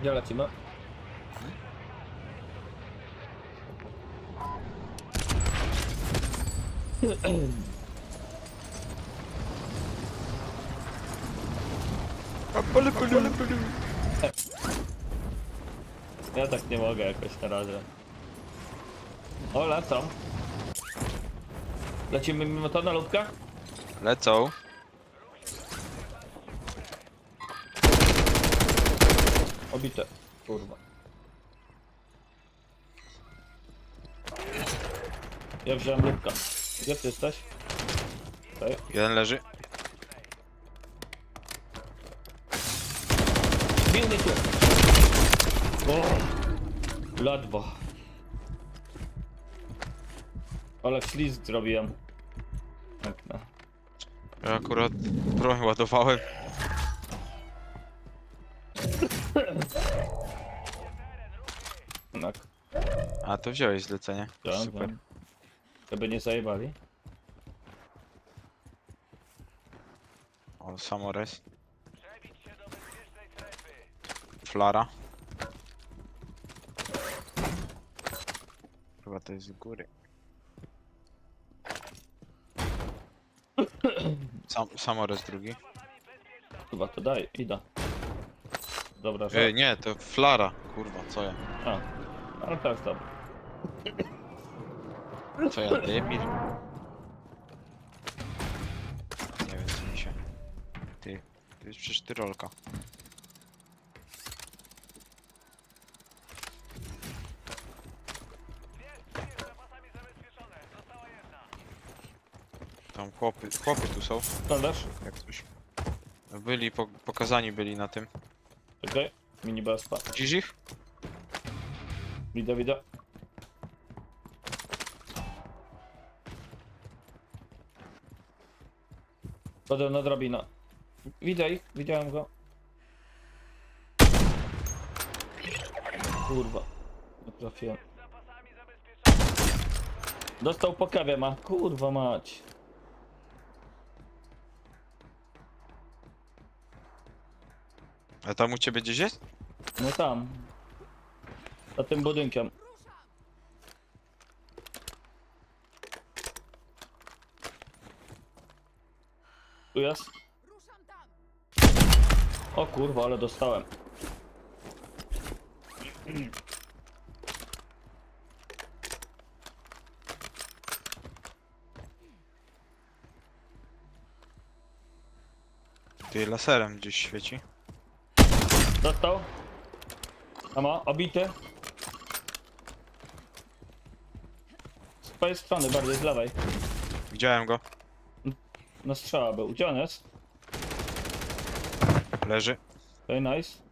Gdzie lecimy? Ja tak nie mogę jakoś na razie. O, lecą. Lecimy mimo to na lubkach? Lecą. Obite. Kurwa. Ja wziąłem lubka. Gdzie ty jesteś? Tutaj. Jeden leży. Bił mnie tu. O, ledwo. Ale ślizg zrobiłem. Piękne. Ja akurat broń ładowałem. Tak. A to wziąłeś zlecenie. Wziąłem, Super. wziąłem. Żeby nie zajebali. O, samores. Flara. Chyba to jest z góry. Sam, samores drugi. Chyba to daj, idę. Dobra, że... Nie, to flara. Kurwa, co ja? A, ale teraz dobra. Co ja, debil? Nie wiem, co mi się... Ty, to jest przecież tyrolka. Tam chłopy, chłopy tu są, Sprawdzasz? jak coś. Byli, po, pokazani byli na tym. Czekaj. Mini BSP. Widzisz ich? Widzę, widzę. Chodzę na drabinę. Widzę ich, widziałem go. Kurwa. Nie trafiłem. Dostał po kawie ma. Kurwa mać. A tam u ciebie gdzieś jest? No tam. Za tym budynkiem. Tu jest. O kurwa, ale dostałem. Ty laserem gdzieś świeci. Dostał. A ma, obity. Z twojej strony, bardziej z lewej. Widziałem go. Na strzała był. Gdzie on jest? Leży. Okay, nice.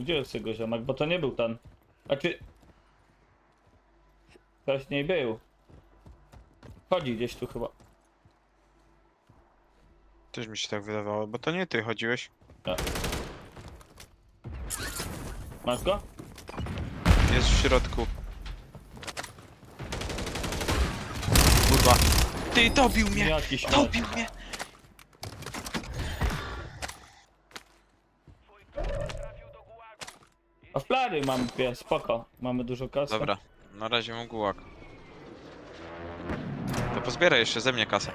Gdzie jest jego ziomek? Bo to nie był ten. Znaczy... Wcześniej był. Chodzi gdzieś tu chyba. Też mi się tak wydawało, bo to nie ty chodziłeś. Masz go? Jest w środku. Kurwa. Ty, dobił mnie! Jakiś Dobił mnie! A flary mam dwie, spoko. Mamy dużo kasy. Dobra, na razie mam gułak. To pozbieraj jeszcze ze mnie kasę.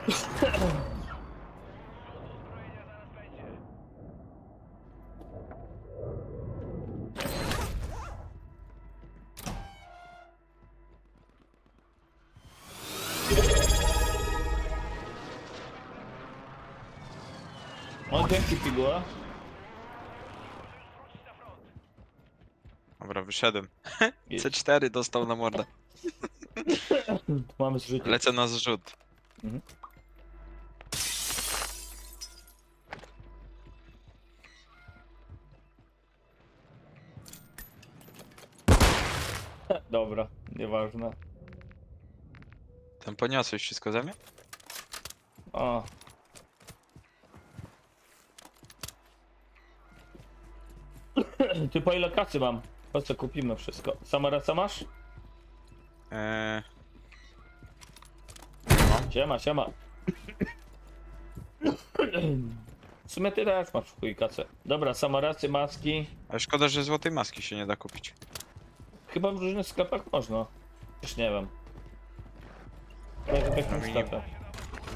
O, dzięki piguła. Dobra, wyszedłem. Jedź. C4 dostał na mordę. Mamy zrzuty. Lecę na zrzut. Dobra, nieważne. Tam poniosłeś wszystko ze mnie? O. Ty po ile kasy mam? Po co kupimy wszystko? Samarasa masz? Eee, Siema, siema. W sumie ty też masz w chuj. Dobra, samarasy, maski. ale szkoda, że złotej maski się nie da kupić. Chyba w różnych sklepach można. Już nie wiem. Chyba w jakim mini- sklepie.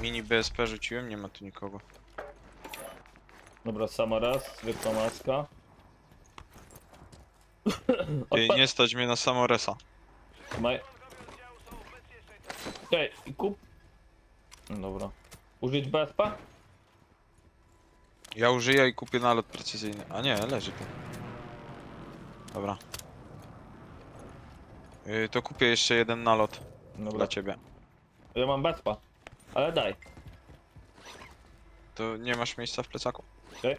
Mini BSP rzuciłem, nie ma tu nikogo. Dobra, samaras, zwykła maska. Nie stać mnie na samoresa. Maj... Ej, i kup... Dobra. Użyć BSP? Ja użyję i kupię nalot precyzyjny. A nie, leży tu. Dobra. Yy, to kupię jeszcze jeden nalot Dobra. dla ciebie. Ja mam BSP. Ale daj. To nie masz miejsca w plecaku? Okej.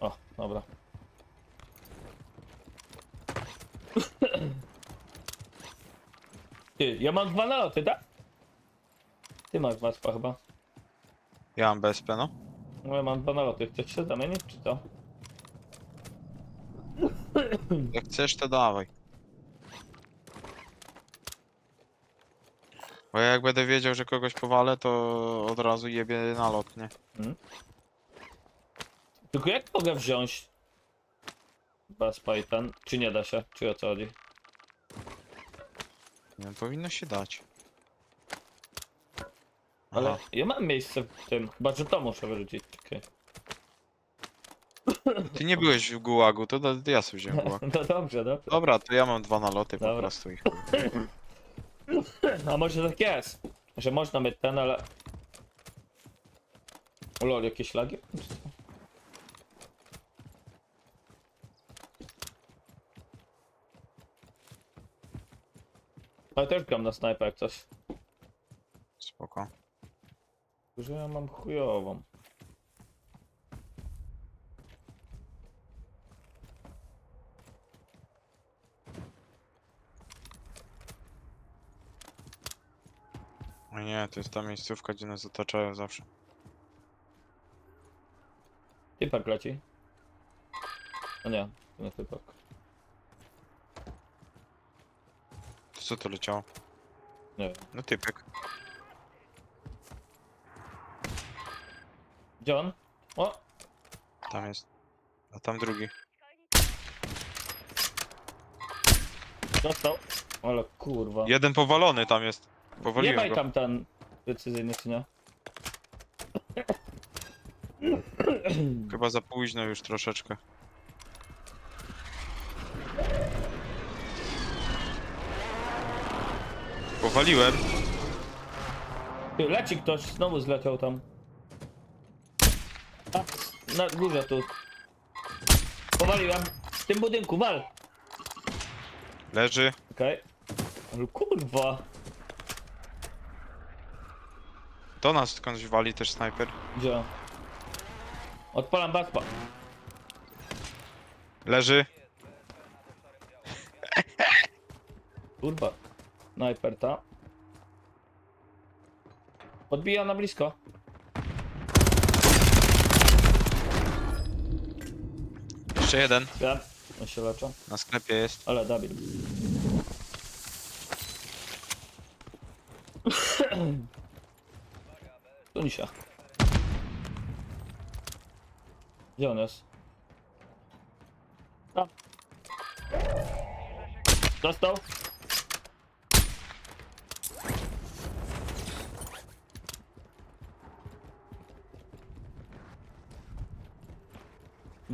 O, dobra. Ty, ja mam dwa naloty, tak? Ty masz BSP chyba. Ja mam BSP, no. No ja mam dwa naloty. Chcesz się zamienić, czy co? Jak chcesz, to dawaj. Bo ja jak będę wiedział, że kogoś powalę, to od razu jebie nalot, nie? Tylko jak mogę wziąć I ten? Czy nie da się? Czy o co chodzi? Nie powinno się dać. Ale Aha. ja mam miejsce w tym. Chyba, że to muszę wyrzucić. Czekaj. Ty nie byłeś w gułagu, to da- ja sobie wziąłem gułag. No dobrze, dobrze. Dobra, to ja mam dwa naloty po Dobra. prostu i chuj. A może tak jest? Że można mieć ten, ale... Lol, jakieś lagi? Ale też gram na snajpę jak coś. Spoko. Że ja mam chujową. O nie, to jest ta miejscówka, gdzie nas otaczają zawsze. Typek leci. O nie, to nie typek. To co to leciało? Nie wiem. No typek. Gdzie on? O! Tam jest. A tam drugi. Dostał. Ale kurwa. Jeden powalony tam jest. Nie Powaliłem maj go. tam ten precyzyjny czy nie? Chyba za późno już troszeczkę. Powaliłem. Ty, leci ktoś, znowu zleciał tam. A, na górze tu. Powaliłem. W tym budynku, wal. Leży. Okej. Ale kurwa. Do nas skądś wali też snajper. Gdzie? Odpalam baspa. Leży. Kurwa. Snajper ta. Podbija na blisko. Jeszcze jeden. Wiem. On się leczą. Na sklepie jest. Ale Dawid. Tunisia. Gdzie on jest? Tam. Dostał?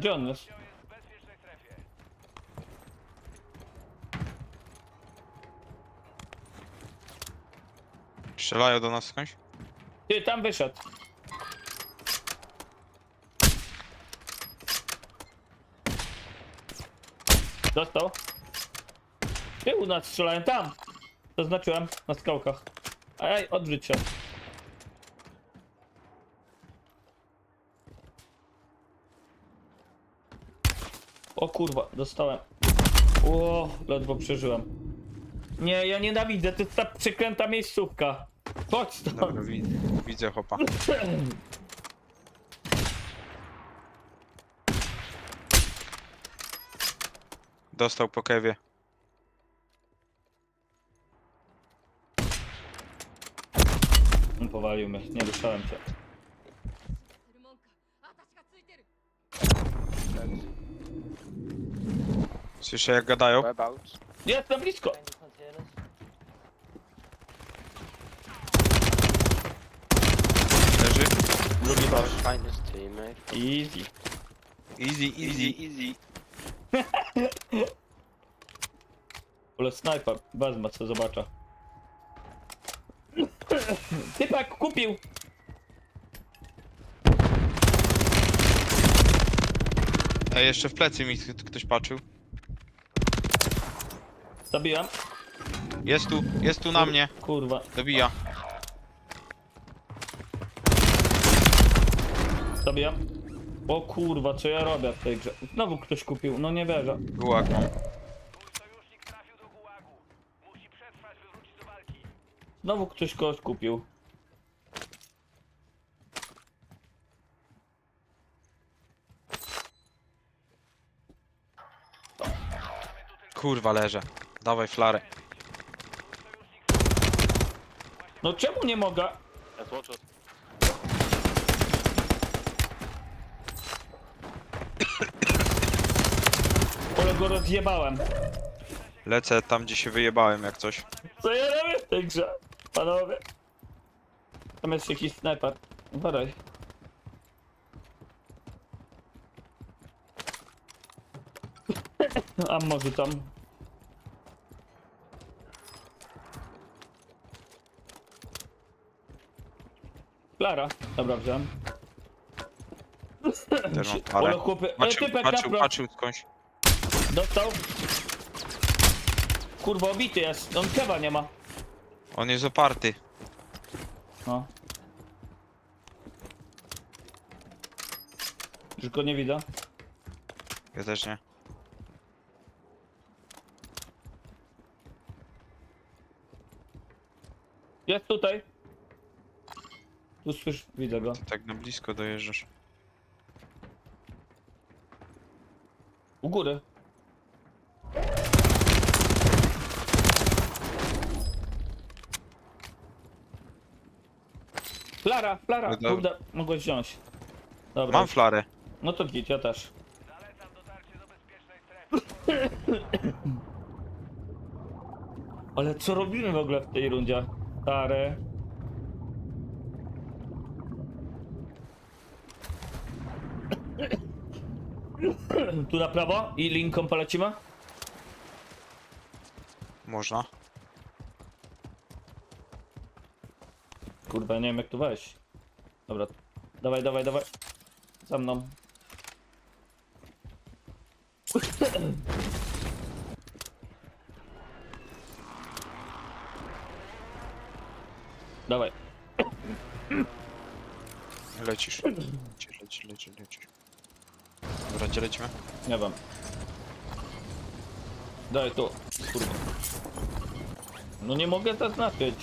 Gdzie on jest? Strzelają do nas skądś. Ty, tam wyszedł. Dostał. Ty, u nas strzelają tam. Zaznaczyłem na skałkach. Ej, odwróć się. O kurwa, dostałem. O, ledwo przeżyłem. Nie, ja nienawidzę, to jest ta przeklęta miejscówka. Chodź stąd. Dobra, wi widzę chopa. Dostał po kewie. On powalił mnie, nie ruszałem się. てるもんか私がついてる Słyszę jak gadają. Whereabouts? Jest na blisko! Leży. Drugi boss. find his teammate. Easy. Easy, easy. easy. Ale snajper, wezmę co zobaczę. Typak kupił! Ej, jeszcze w plecy mi ktoś patrzył. Zabiłem. Jest tu, jest tu na mnie. Kurwa. Dobija. Zabiłem. O kurwa, co ja robię w tej grze? Znowu ktoś kupił, no nie wierzę. Gułak mam. Sojusznik trafił do gułagu. Musi przetrwać, by wrócić do walki. Znowu ktoś kogoś kupił. Kurwa leżę. Dawaj flarę. No czemu nie mogę? Ale go rozjebałem. Lecę tam gdzie się wyjebałem jak coś. Co ja robię w tej grze? Panowie. Tam jest jakiś snajper. Uważaj. A może tam. Klara. Dobra, wziąłem. Też mam Ale flarę. chłopie, e, Patrzył, typek na patrzył, pro. patrzył skądś. Dostał. Kurwa, obity jest. On kewa nie ma. On jest oparty. No. Już go nie widzę. Ja też nie. Jest tutaj. Tu słysz, widzę go. Ty tak na blisko dojeżdżasz. U góry. Flara, flara, No dobra. kurde, mogłeś wziąć. Dobra, Mam flarę. no to git, ja też. Zalecam dotarcie do bezpiecznej strefy. Ale co robimy w ogóle w tej rundzie? Stary. Tu na prawo i linką polecimy? Można. Kurwa, nie wiem jak tu wejść. Dobra, dawaj, dawaj, dawaj. Za mną. Dawaj. Lecisz. Lecisz, lecisz, lecisz, lecisz. Dobra, gdzie lecimy? Nie wiem. Daj tu. Kurwa. No nie mogę zaznaczyć.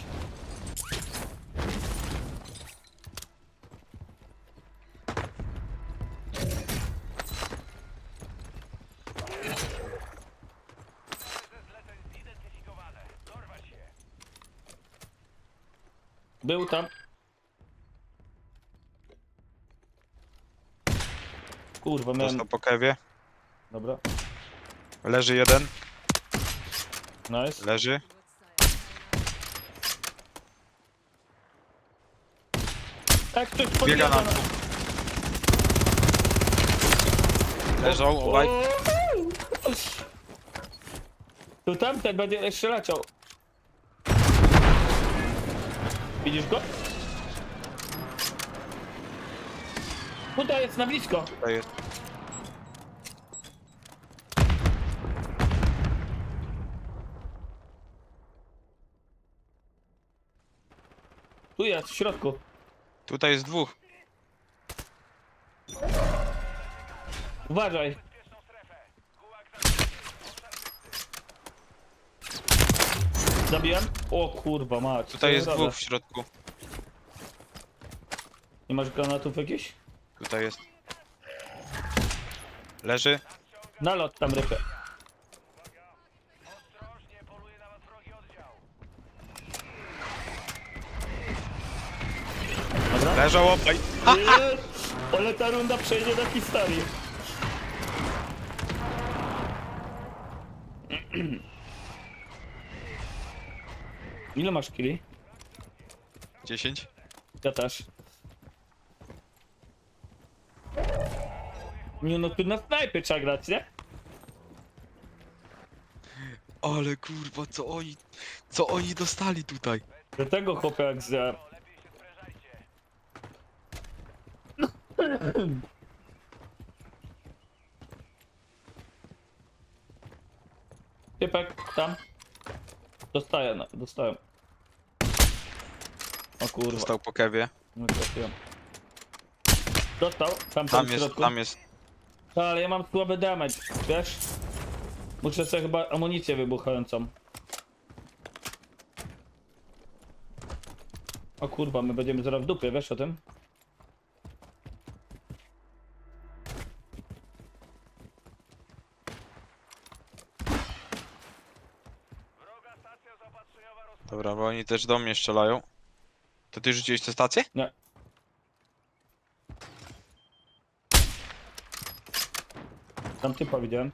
Był tam. Kurwa, miałem... Dostał po kewie. Dobra, Leży jeden. nice. Leży. Jak ktoś Biega podjeżdża nam. Leżą obaj. Tu tamten będzie jeszcze leciał. Widzisz go? Tutaj jest na blisko. Tutaj jest. Tu jest, w środku. Tutaj jest dwóch. Uważaj. Zabiłem? O kurwa mać. Tutaj jest dwóch w środku. Nie masz granatów jakichś? Tutaj jest. Leży. Tam. Ostrożnie, poluje na was wrogi oddział. Leżał obaj. Ale ta runda przejdzie do historii. Ile masz kili? 10. Ja też. Nie no, tu na snajpy trzeba grać, nie? Ale kurwa, co oni... Co oni dostali tutaj? Do tego chłopia jak zja. Typek, tam. Dostaję, no, dostałem. O kurwa. Dostał po kewie. Nie trafiłem. Dostał, tam, Tam w jest, środku. tam jest. Ale ja mam słaby damage, wiesz? Muszę sobie chyba amunicję wybuchającą. O kurwa, my będziemy zaraz w dupie, wiesz o tym? Dobra, bo oni też do mnie strzelają. To ty rzuciłeś tę stację? Nie. Tam typa widziałem.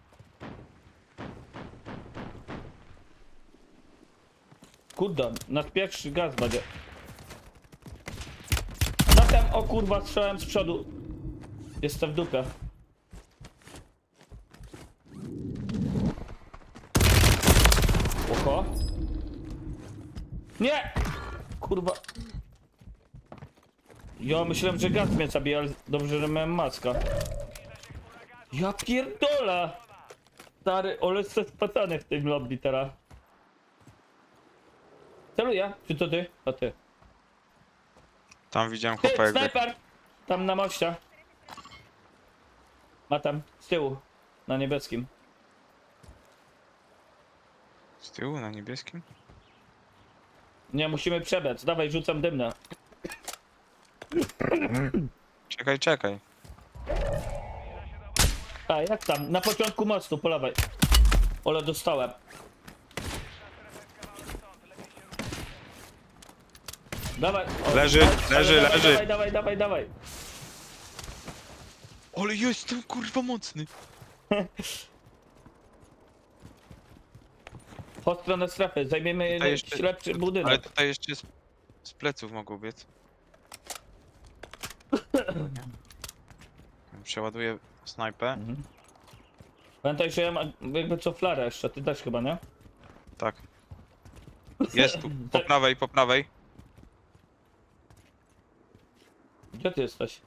Kurde, nasz pierwszy gaz będzie. Zatem, o kurwa, strzałem z przodu. Jestem w dupie. Oho. Nie! Kurwa. Ja myślałem, że gaz mnie zabije, ale dobrze, że miałem maska. Ja pierdolę! Stary, ale jestem spacany w tym lobby teraz. Celuję, czy to ty? To ty. Tam widziałem Ty, chłopa jakby. snajper! Tam na moście. Ma tam, z tyłu, na niebieskim. Z tyłu, na niebieskim? Nie, musimy przebiec. Dawaj, rzucam dymne. Czekaj, czekaj. A, jak tam? Na początku mostu, po lewej. Ole, dostałem. Dawaj. O, Leży, dawaj, leży, dawaj, leży. Dawaj, dawaj, dawaj, dawaj. Ale jestem kurwa mocny. Po stronę strefy, zajmiemy jeszcze- lepszy Ale budynek. tutaj jeszcze z, z pleców mogą biec. Przeładuję snajpę. Mhm. Pamiętaj, że ja mam jakby co flarę jeszcze, ty też chyba, nie? Tak. Jest tu. Po Tak. prawej, po prawej. Gdzie ty jesteś?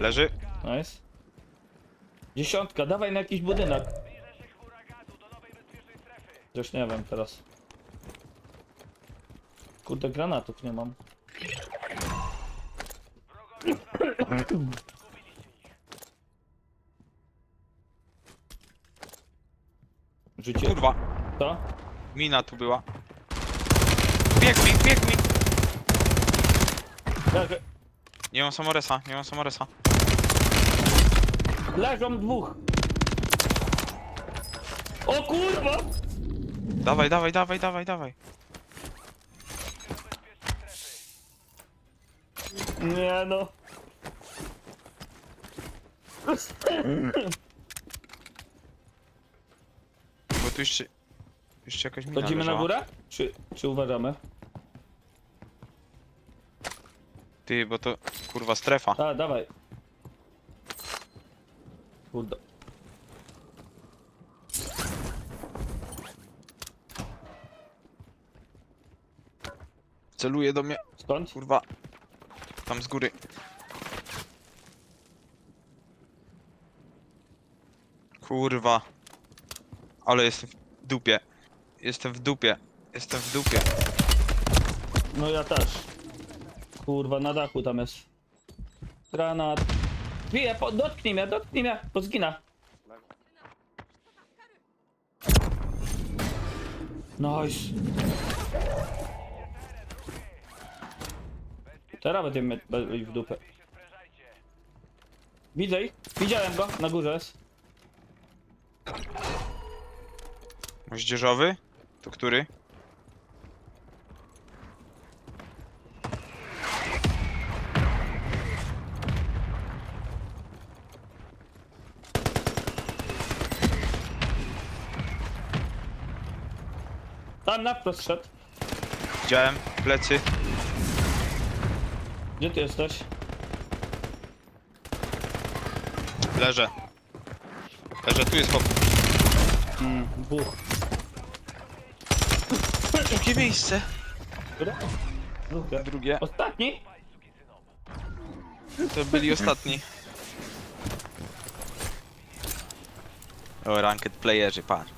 Leży. Nice. Dziesiątka, dawaj na jakiś budynek. Już nie wiem teraz. Kurde, granatów nie mam. Życie. Kurwa. To? Mina tu była. Bieg mi, bieg mi. Leży. Nie mam samoresa, nie mam samoresa. Leżą dwóch. O kurwa! Dawaj, dawaj, dawaj, dawaj, dawaj. Nie no. Bo tu jeszcze... Jeszcze jakaś mina Chodzimy na leżała. górę? Czy, czy uważamy? Ty, bo to kurwa strefa. A, dawaj. Kurde. Celuje do mnie. Skąd? Kurwa. Tam z góry. Kurwa. Ale jestem w dupie. Jestem w dupie. Jestem w dupie. No ja też. Kurwa, na dachu tam jest. Granat. Bije, po, dotknij mnie, dotknij mnie, bo zginę. Nice. Teraz będziemy w dupę. Widzę ich. Widziałem go, na górze jest. Moździerzowy? To który? Tam na wprost szedł. Widziałem. Plecy. Gdzie ty jesteś? Leżę. Leżę, tu jest chłop. Mm. Jakie miejsce? Które? Drugie. Drugie. Ostatni? To byli ostatni. O, ranked playerzy, patrz.